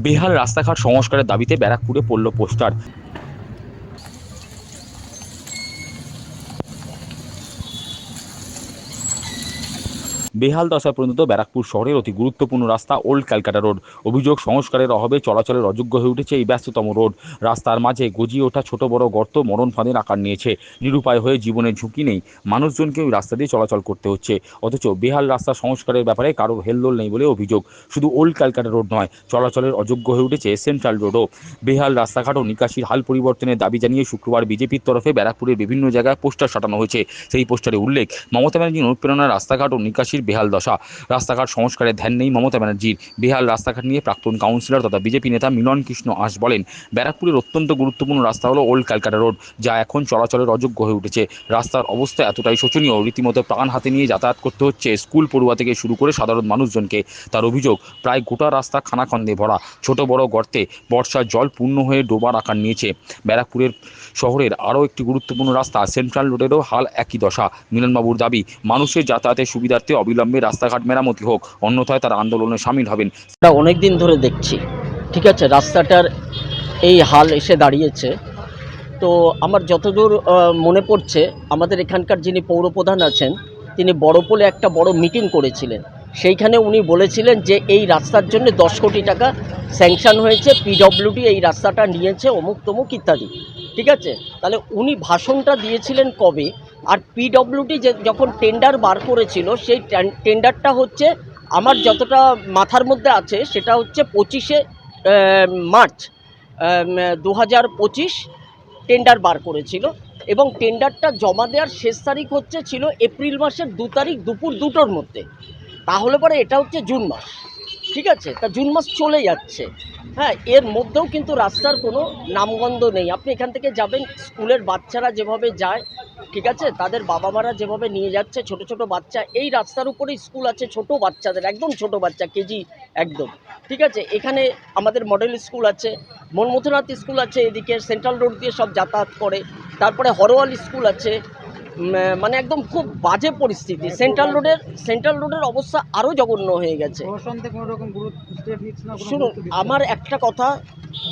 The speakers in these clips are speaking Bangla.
বেহাল রাস্তাঘাট সংস্কারের দাবিতে ব্যারাকপুরে পড়ল পোস্টার। বেহাল দশা পর্যন্ত ব্যারাকপুর শহরের অতি গুরুত্বপূর্ণ রাস্তা ওল্ড ক্যালকাটা রোড। অভিযোগ, সংস্কারের অভাবে চলাচলের অযোগ্য হয়ে উঠেছে এই ব্যস্ততম রোড। রাস্তার মাঝে গজিয়ে ওঠা ছোট বড় গর্ত মরণ ফাঁদের আকার নিয়েছে। নিরুপায় হয়ে জীবনের ঝুঁকি নেই। মানুষজনকে ওই রাস্তা দিয়ে চলাচল করতে হচ্ছে। অথচ বেহাল রাস্তা সংস্কারের ব্যাপারে কারোর হেলদোল নেই বলে অভিযোগ। শুধু ওল্ড ক্যালকাটা রোড নয়, চলাচলের অযোগ্য হয়ে উঠেছে সেন্ট্রাল রোডও। বেহাল রাস্তাঘাট ও নিকাশির হাল পরিবর্তনের দাবি জানিয়ে শুক্রবার বিজেপির তরফে ব্যারাকপুরের বিভিন্ন জায়গায় পোস্টার সাটানো হয়েছে। সেই পোস্টারে উল্লেখ, মমতা ব্যানার্জির অনুপ্রেরণা রাস্তাঘাট ও নিকাশির বেহাল দশা। রাস্তাঘাট সংস্কারের ধ্যান নেই মমতা ব্যানার্জির। বেহাল রাস্তাঘাট নিয়ে প্রাক্তন কাউন্সিলর তথা বিজেপি নেতা মিলন কৃষ্ণ আস বলেন, ব্যারাকপুরের অত্যন্ত গুরুত্বপূর্ণ রাস্তা হলো ওল্ড ক্যালকাটা রোড, যা এখন চলাচলের অযোগ্য হয়ে উঠেছে। রাস্তার অবস্থা এতটাই শোচনীয়, রীতিমতো প্রাণ হাতে নিয়ে যাতায়াত করতে হচ্ছে স্কুল পড়ুয়া থেকে শুরু করে সাধারণ মানুষজনকে। তার অভিযোগ, প্রায় গোটা রাস্তা খানাখন্দে ভরা। ছোট বড় গর্তে বর্ষার জল পূর্ণ হয়ে ডোবার আকার নিয়েছে। ব্যারাকপুরের শহরের আরও একটি গুরুত্বপূর্ণ রাস্তা, সেন্ট্রাল রোডেরও হাল একই দশা। মিলনবাবুর দাবি, মানুষের যাতায়াতের সুবিধার্থে অবিলম্বে রাস্তাঘাট মেরামতি হোক, অন্যথায় তারা আন্দোলনে সামিল হবেন। এটা অনেক দিন ধরে দেখছি। ঠিক আছে, রাস্তাটার এই হাল এসে দাঁড়িয়েছে। তো আমার যতদূর মনে পড়ছে, আমাদের এখানকার যিনি পৌরপ্রধান আছেন, তিনি বড়পোলে একটা বড় মিটিং করেছিলেন। সেইখানে উনি বলেছিলেন যে এই রাস্তার জন্য দশ কোটি টাকা স্যাংশন হয়েছে পিডব্লিউডি এই রাস্তাটা নিয়েছে, অমুক তমুক ইত্যাদি। ঠিক আছে? তাহলে উনি ভাষণটা দিয়েছিলেন কবে? আর পিডব্লিউডি যে যখন টেন্ডার বার করেছিল, সেই টেন্ডারটা হচ্ছে আমার যতটা মাথার মধ্যে আছে, সেটা হচ্ছে পঁচিশে মার্চ দু হাজার পঁচিশ টেন্ডার বার করেছিল। এবং টেন্ডারটা জমা দেওয়ার শেষ তারিখ হচ্ছে ছিল এপ্রিল মাসের দু তারিখ দুপুর দুটোর মধ্যে। তাহলে পরে এটা হচ্ছে জুন মাস। ঠিক আছে? তা জুন মাস চলে যাচ্ছে। হ্যাঁ এর মধ্যেও কিন্তু রাস্তার কোনো নামগন্ধ নেই। আপনি এখান থেকে যাবেন, স্কুলের বাচ্চারা যেভাবে যায় ঠিক আছে? তাদের বাবা মারা যেভাবে নিয়ে যাচ্ছে ছোট ছোট বাচ্চা এই রাস্তার উপরেই স্কুল আছে ছোট বাচ্চাদের একদম ছোট বাচ্চা কেজি একদম। ঠিক আছে? এখানে আমাদের মডেল স্কুল আছে মনমথুনাথ স্কুল আছে এদিকে সেন্ট্রাল রোড দিয়ে সব যাতায়াত করে তারপরে হরওয়াল স্কুল আছে মানে একদম খুব বাজে পরিস্থিতি। সেন্ট্রাল রোডের সেন্ট্রাল রোডের অবস্থা আরও জঘন্য হয়ে গেছে। শুনুন? আমার একটা কথা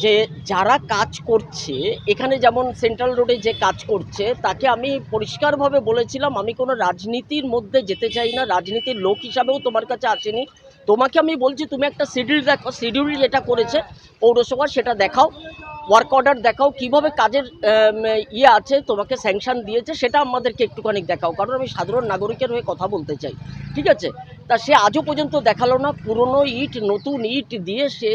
যে যারা কাজ করছে, এখানে যেমন সেন্ট্রাল রোডে যে কাজ করছে, তাকে আমি পরিষ্কারভাবে বলেছিলাম, আমি কোনো রাজনীতির মধ্যে যেতে চাই না, রাজনীতির লোক হিসাবেও তোমার কাছে আসেনি। তোমাকে আমি বলছি, তুমি একটা শিডিউল দেখো শিডিউল যেটা করেছে পৌরসভা, সেটা দেখাও ওয়ার্ক অর্ডার দেখাও, কীভাবে কাজের ইয়ে আছে, তোমাকে স্যাংশন দিয়েছে, সেটা আমাদেরকে একটুখানি দেখাও, কারণ আমি সাধারণ নাগরিকের হয়ে কথা বলতে চাই, ঠিক আছে? তা সে আজও পর্যন্ত দেখাল না, পুরনো ইট, নতুন ইট দিয়ে সে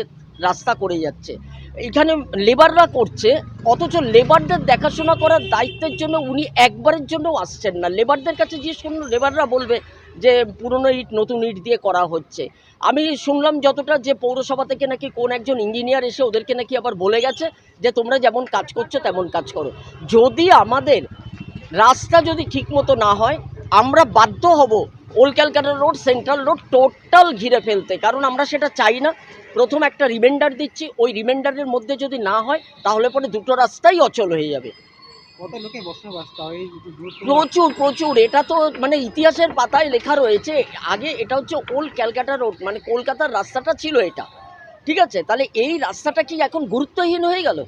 রাস্তা করে যাচ্ছে। এখানে লেবাররা করছে, অথচ লেবারদের দেখাশোনা করার দায়িত্বের জন্য উনি একবারের জন্য আসছেন না। লেবারদের কাছে যে শুনুন লেবাররা বলবে যে পুরনো ইট নতুন ইট দিয়ে করা হচ্ছে। আমি শুনলাম যতটা যে পৌরসভা থেকে নাকি কোন একজন ইঞ্জিনিয়ার এসে ওদেরকে নাকি আবার বলে গেছে যে তোমরা যেমন কাজ করছ তেমন কাজ করো। যদি আমাদের রাস্তা যদি ঠিকমতো না হয়, আমরা বাধ্য হব old Calcutta road central road total ঘিরে ফেলতে। কারণ আমরা সেটা চাই না। প্রথম একটা রিমাইন্ডার দিচ্ছি। ওই রিমাইন্ডারের মধ্যে যদি না হয় তাহলে পরে দুটো রাস্তাই অচল হয়ে যাবে। প্রচুর প্রচুর। এটা তো মানে ইতিহাসের পাতায় লেখা রয়েছে। আগে এটা হচ্ছে ওল্ড ক্যালকাটা রোড মানে কলকাতার রাস্তাটা ছিল এটা। ঠিক আছে? তাহলে এই রাস্তাটা কি এখন গুরুত্বহীন হয়ে গেল?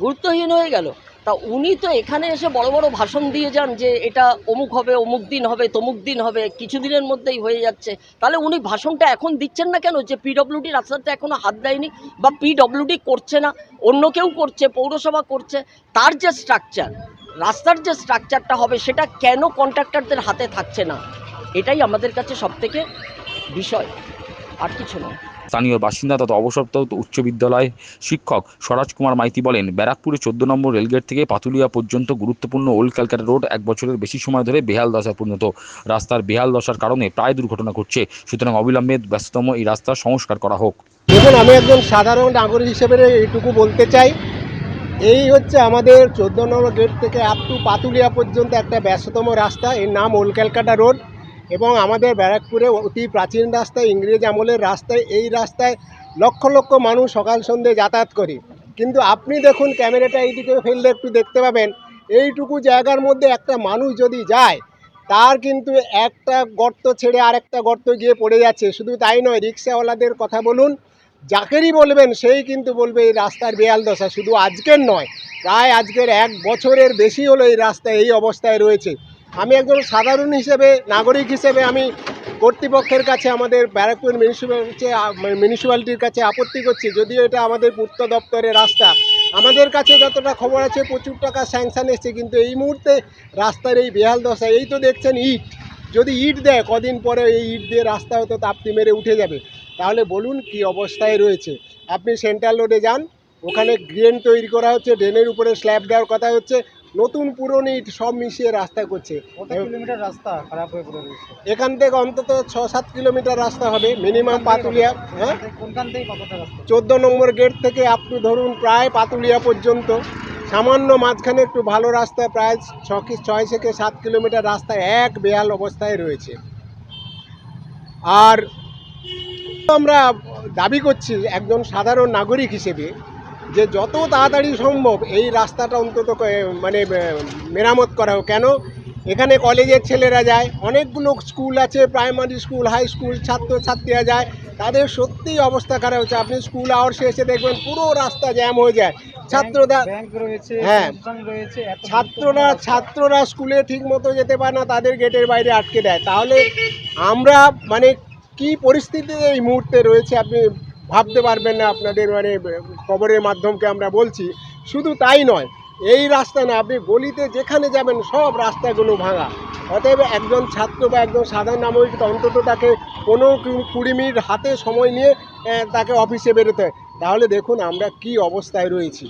গুরুত্বহীন হয়ে গেল। তা উনি তো এখানে এসে বড় বড় ভাষণ দিয়ে যান যে এটা অমুক হবে, অমুক দিন হবে, তমুক দিন হবে, কিছুদিনের মধ্যেই হয়ে যাচ্ছে। তাহলে উনি ভাষণটা এখন দিচ্ছেন না কেন যে পিডব্লিউডি রাস্তাতে এখনও হাত দেয়নি বা পিডব্লিউডি করছে না, অন্য কেউ করছে, পৌরসভা করছে, তার যে স্ট্রাকচার রাস্তার যে স্ট্রাকচারটা হবে সেটা কেন কন্ট্রাক্টরদের হাতে থাকছে না? এটাই আমাদের কাছে সবথেকে বিষয়, আর কিছু নয়। স্থানীয় বাসিন্দা তথা অবসরপ্রাপ্ত উচ্চ বিদ্যালয় শিক্ষক স্বরাজ কুমার মাইতি বলেন, ব্যারাকপুরে চোদ্দ নম্বর রেলগেট থেকে পাতুলিয়া পর্যন্ত গুরুত্বপূর্ণ ওল্ড ক্যালকাটা রোড এক বছরের বেশি সময় ধরে বেহাল দশায় পরিণত। রাস্তার বেহাল দশার কারণে প্রায় দুর্ঘটনা ঘটছে। সুতরাং অবিলম্বে ব্যস্ততম এই রাস্তার সংস্কার করা হোক। দেখুন, আমি একজন সাধারণ নাগরিক হিসেবে এইটুকু বলতে চাই। এই হচ্ছে আমাদের চোদ্দ নম্বর গেট থেকে আপ টু পাতুলিয়া পর্যন্ত একটা ব্যস্ততম রাস্তা। এর নাম ওল ক্যালকাটা রোড। এবং আমাদের ব্যারাকপুরে অতি প্রাচীন রাস্তায়, ইংরেজ আমলের রাস্তায়, এই রাস্তায় লক্ষ লক্ষ মানুষ সকাল সন্ধে যাতায়াত করে। কিন্তু আপনি দেখুন, ক্যামেরাটা এইদিকে ফেললে একটু দেখতে পাবেন, এইটুকু জায়গার মধ্যে একটা মানুষ যদি যায়, তার কিন্তু একটা গর্ত ছেড়ে আর একটা গর্ত গিয়ে পড়ে যাচ্ছে। শুধু তাই নয়, রিক্সাওয়ালাদের কথা বলুন, যাকেরই বলবেন, সেই কিন্তু বলবে, এই রাস্তার বেয়াল দশা। শুধু আজকের নয়, প্রায় আজকের এক বছরের বেশি হলো এই রাস্তা এই অবস্থায় রয়েছে। আমি একজন সাধারণ হিসেবে, নাগরিক হিসেবে আমি কর্তৃপক্ষের কাছে আমাদের ব্যারাকপুর মিউনিসিপ্যালিটি মিউনিসিপ্যালিটির কাছে আপত্তি করছি। যদিও এটা আমাদের পূর্ত দপ্তরের রাস্তা। আমাদের কাছে যতটা খবর আছে, প্রচুর টাকা স্যাংশন এসছে। কিন্তু এই মুহূর্তে রাস্তার এই বেহাল দশা এই তো দেখছেন ইট। যদি ইট দেয়, কদিন পরে এই ইট দিয়ে রাস্তা হয়তো তাপ্তি মেরে উঠে যাবে। তাহলে বলুন কি অবস্থায় রয়েছে? আপনি সেন্ট্রাল রোডে যান, ওখানে ড্রেন তৈরি করা হচ্ছে ড্রেনের উপরে স্ল্যাব দেওয়ার কথা হচ্ছে। নতুন পুরনো ইট সব মিশিয়ে রাস্তা করছে। কিলোমিটার রাস্তা খারাপ হয়ে পড়ে রয়েছে? এখান থেকে অন্তত ছ সাত কিলোমিটার রাস্তা হবে মিনিমাম পাতুলিয়া হ্যাঁ? কোনখান থেকে কতটা রাস্তা? চোদ্দ নম্বর গেট থেকে আপনি ধরুন প্রায় পাতুলিয়া পর্যন্ত। সামান্য মাঝখানে একটু ভালো রাস্তা প্রায় ছ কি ছয় থেকে সাত কিলোমিটার রাস্তা এক বেহাল অবস্থায় রয়েছে। আর আমরা দাবি করছি একজন সাধারণ নাগরিক হিসেবে যে যত তাড়াতাড়ি সম্ভব এই রাস্তাটা অন্তত মানে মেরামত করা হোক। কেন? এখানে কলেজের ছেলেরা যায় অনেকগুলো স্কুল আছে প্রাইমারি স্কুল হাই স্কুল ছাত্র ছাত্রীরা যায়। তাদের সত্যিই অবস্থা খারাপ হচ্ছে। আপনি স্কুল আওয়ার্সে এসে দেখবেন পুরো রাস্তা জ্যাম হয়ে যায়। ছাত্ররা হ্যাঁ। ছাত্ররা ছাত্ররা স্কুলে ঠিক মতো যেতে পারে না তাদের গেটের বাইরে আটকে দেয়। তাহলে আমরা মানে কি পরিস্থিতিতে এই মুহূর্তে রয়েছে? আপনি ভাবতে পারবেন না আপনাদের মানে খবরের মাধ্যমকে আমরা বলছি। শুধু তাই নয়, এই রাস্তা না, আপনি গলিতে যেখানে যাবেন, সব রাস্তাগুলো ভাঙা। অতএব একজন ছাত্র বা একজন সাধারণ নাগরিক অন্তত তাকে কোনো কুড়ি মিনিট হাতে সময় নিয়ে তাকে অফিসে বেরোতে হয়। তাহলে দেখুন আমরা কি অবস্থায় রয়েছি।